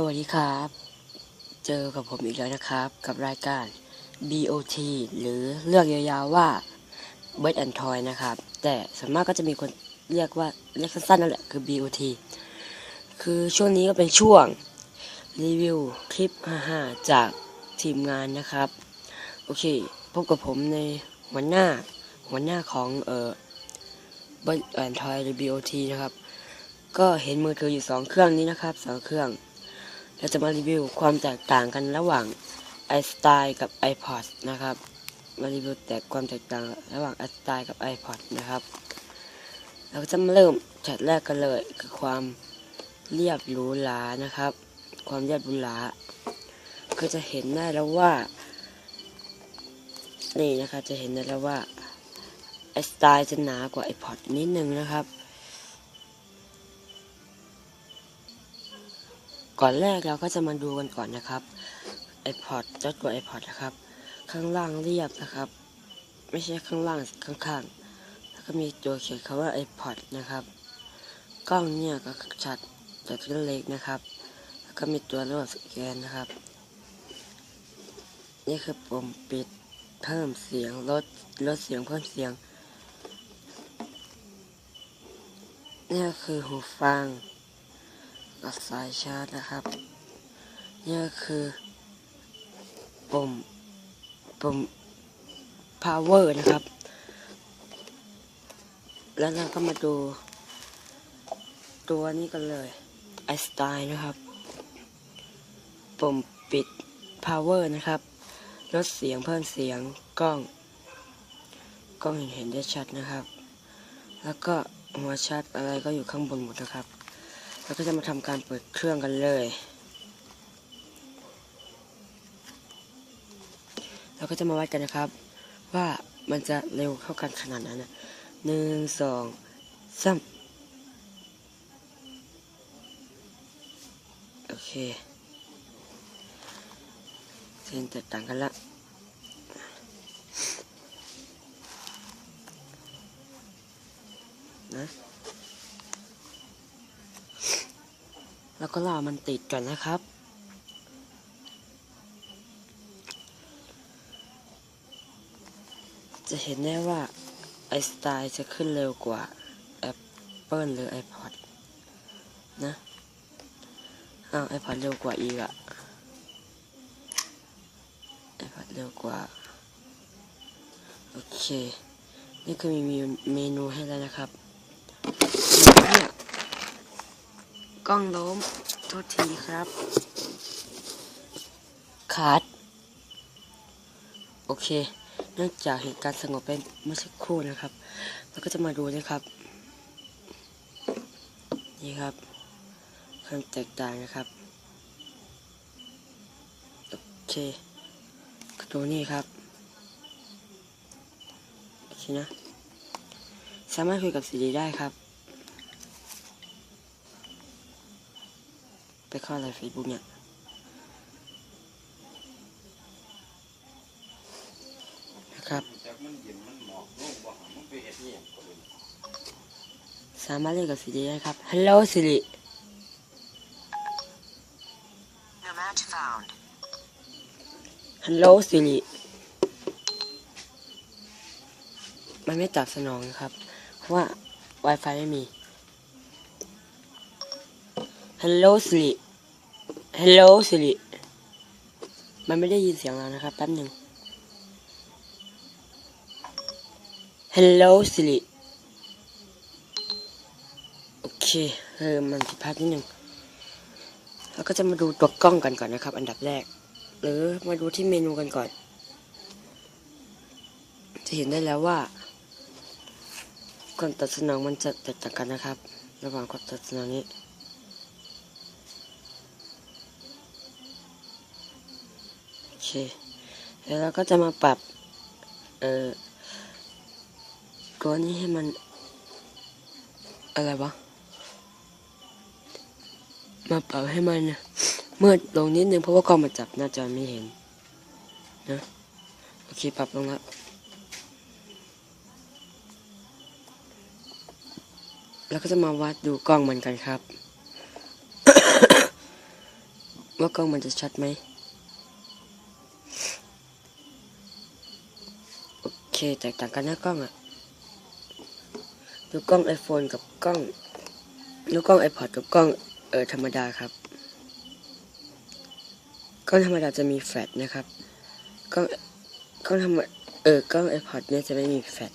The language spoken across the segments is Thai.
สวัสดีครับ เจอกับผมอีกแล้วนะครับกับรายการ BOT หรือเรียกยาวๆว่า Bird and Toy นะครับ แต่ส่วนมากก็จะมีคนเรียกว่าเรียกสั้นๆนั่นแหละคือ BOT คือช่วงนี้ก็เป็นช่วง รีวิวคลิป5ๆจากทีมงานนะครับ โอเค พบกับผมในหัวหน้าหัวหน้าของเอ่อ Bird and Toy หรือ BOT นะครับก็เห็นมือถืออยู่สองเครื่องนี้นะครับสองเครื่อง เราจะมารีวิวความแตกต่างกันระหว่าง iStyle กับ iPod นะครับ มารีวิวแต่ความแตกต่างระหว่าง iStyle กับ iPod นะครับ เราจะมาเริ่มจัดแรกกันเลยคือความเรียบหรูหรานะครับ ความเรียบหรูหราก็จะเห็นได้แล้วว่า นี่นะครับจะเห็นได้แล้วว่า iStyle จะหนากว่า iPod นิดนึงนะครับ ก่อนแรกเราก็จะมาดูกันก่อนนะครับ iPod เจ้าตัว iPod นะครับ ข้างล่างเรียบนะครับ ไม่ใช่ข้างล่างข้างๆแล้วก็มีตัวเขียนคำว่า iPod นะครับ กล้องเนี่ยก็ชัดแต่ตัวเล็กนะครับ แล้วก็มีตัวระบบสแกนนะครับ นี่คือปุ่มปิดเพิ่มเสียงลดลดเสียงเพิ่มเสียงนี่คือหูฟัง กับสายชาร์จนะครับนี่ก็คือปุ่มปุ่ม power นะครับ แล้วเราก็มาดู ตัวนี้กันเลย i s t y l e นะครับ ปุ่มปิด power นะครับลดเสียงเพิ่มเสียงกล้อง กล้องเห็นเห็นได้ชัดนะครับ แล้วก็หัวชาร์จอะไรก็อยู่ข้างบนหมดนะครับ เราก็จะมาทำการเปิดเครื่องกันเลย เราก็จะมาวัดกันนะครับ ว่ามันจะเร็วเข้ากันขนาดนั้นนะหนึ่งสองสามโอเคเส้นแตกต่างกันละนะ แล้วก็รอมันติดกันนะครับ จะเห็นได้ว่า i s t y l e จะขึ้นเร็วกว่า Apple หรือ iPod นะอ้าว iPod เร็วกว่าอีกอะ iPod เร็วกว่า โอเค นี่คือมีเมนูให้แล้วนะครับเนี่ย กล้องล้มโทษทีครับ ขาด โอเค เนื่องจากเหตุการณ์สงบไปเมื่อสักครู่นะครับ เราก็จะมาดูนะครับ นี่ครับความแตกต่างนะครับ โอเคดูนี่ครับโอเคนะ สามารถคุยกับสิริได้ครับ ไปเข้าอะไรเฟซบุ๊กเนี่ยนะครับสามารถเล่นกับสิริได้ครับฮัลโหลสิริ No match found. ฮัลโหลสิริมันไม่ตอบสนองนะครับ เพราะว่า Wi-Fi ไม่มี ฮัลโหลสิริฮัลโหลสิริมันไม่ได้ยินเสียงเรานะครับแป๊บหนึ่งฮัลโหลสิริโอเคเออมันผิดพลาดนิดหนึ่งเราก็จะมาดูตัวกล้องกันก่อนนะครับ อันดับแรก หรือมาดูที่เมนูกันก่อน จะเห็นได้แล้วว่าความตอบสนองมันจะแตกต่างกันนะครับ ระหว่างความตอบสนองนี้ โอเคแล้วเราก็จะมาปรับ เอ่อตัวนี้ให้มัน อะไรวะ มาปรับให้มันมืดลงนิดนึงเพราะว่ากล้องมันจับหน้าจอไม่เห็นนะโอเคปรับลงแล้วแล้วก็จะมาวัดดูกล้องมันกันครับ ว่ากล้องมันจะชัดไหม โอ เคแตกต่างกันนะกล้องอะดูกล้อง iPhone กับกล้องดูกล้อง iPod กับกล้องเออธรรมดาครับ กล้องธรรมดาจะมีแฟลชนะครับ กล้องกล้องธรรมเออกล้อง iPod เนี่ยจะไม่มีแฟลช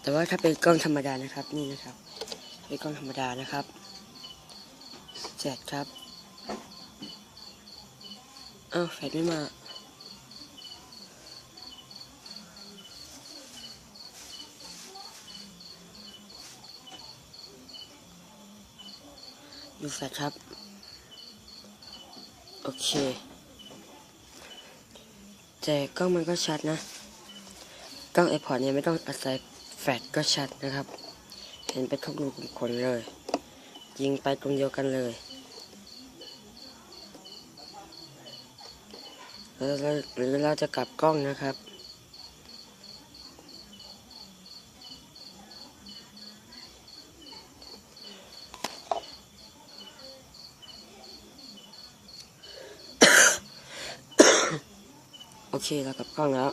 แต่ว่าถ้าเป็นกล้องธรรมดานะครับนี่นะครับเป็นกล้องธรรมดานะครับแจดครับอ้าวแฟลชไม่มา ดูแฟลชครับ โอเค แต่กล้องมันก็ชัดนะ กล้อง iPod เนี่ยไม่ต้องอาศัยแฟลชก็ชัดนะครับ เห็นเป็นทุกรูขุมขนเลย ยิงไปตรงเดียวกันเลยแล้วหรือเราจะกลับกล้องนะครับ โอเคเรากลับกล้องแล้ว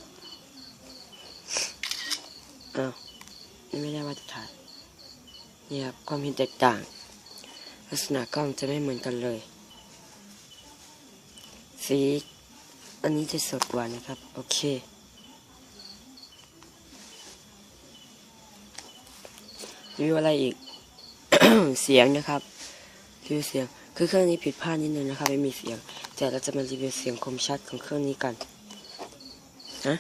อ้าวไม่ได้ว่าจะถ่ายนี่ครับความเห็นแตกต่าง ลักษณะกล้องจะไม่เหมือนกันเลย สีอันนี้จะสดกว่านะครับ โอเครีวิวอะไรอีก เสียงนะครับรีวิวเสียงคือเครื่องนี้ผิดพลาดนิดนึงนะครับ ไม่มีเสียง แต่เราจะมารีวิวเสียงคมชัดของเครื่องนี้กัน นะ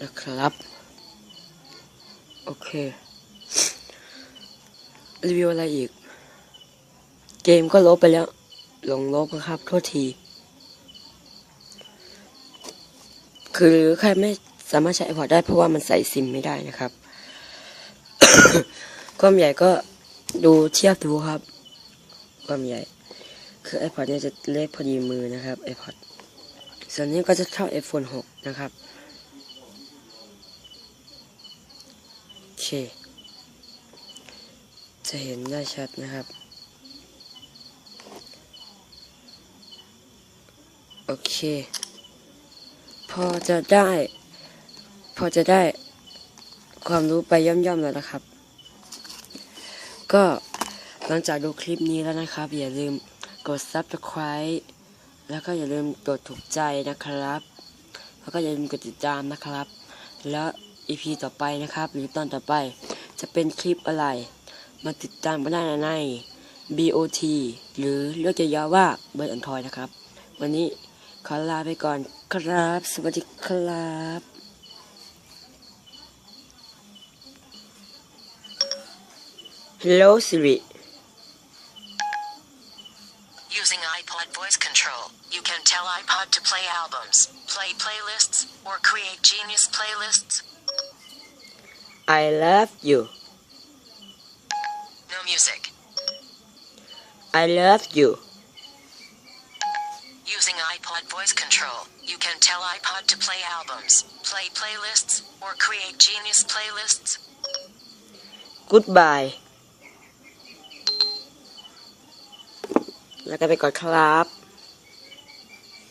นะครับ โอเค รีวิวอะไรอีก เกมก็ลบไปแล้ว ลงลบนะครับ โทษที คือใครไม่สามารถใช้ iPod ได้เพราะว่ามันใส่ซิมไม่ได้นะครับ ความใหญ่ก็ดูเทียบดูครับ ความใหญ่ คือ iPod เนี่ยจะเล็กพอดีมือนะครับ iPod ส่วนนี้ก็จะเท่า iPhone 6 นะครับโอเค จะเห็นได้ชัดนะครับโอเค พอจะได้ พอจะได้ความรู้ไปย่อมๆแล้วนะครับ ก็หลังจากดูคลิปนี้แล้วนะครับ อย่าลืมกด subscribe แล้วก็อย่าลืมกดถูกใจนะครับ แล้วก็อย่าลืมกดติดตามนะครับ แล้ว EP ต่อไปนะครับ หรือตอนต่อไปจะเป็นคลิปอะไร มาติดตามกันได้ใน BOT หรือเรียกจะยาวๆว่าเบิร์ดอันทอยนะครับ วันนี้ ขอลาไปก่อนครับ Siri. Using iPod voice control, you can tell iPod to play albums, play playlists, or create genius playlists. I love you. No music. I love you. Using iPod voice control, you can tell iPod to play albums, play playlists, or create genius playlists. Goodbye แล้วก็ไปก่อนครับ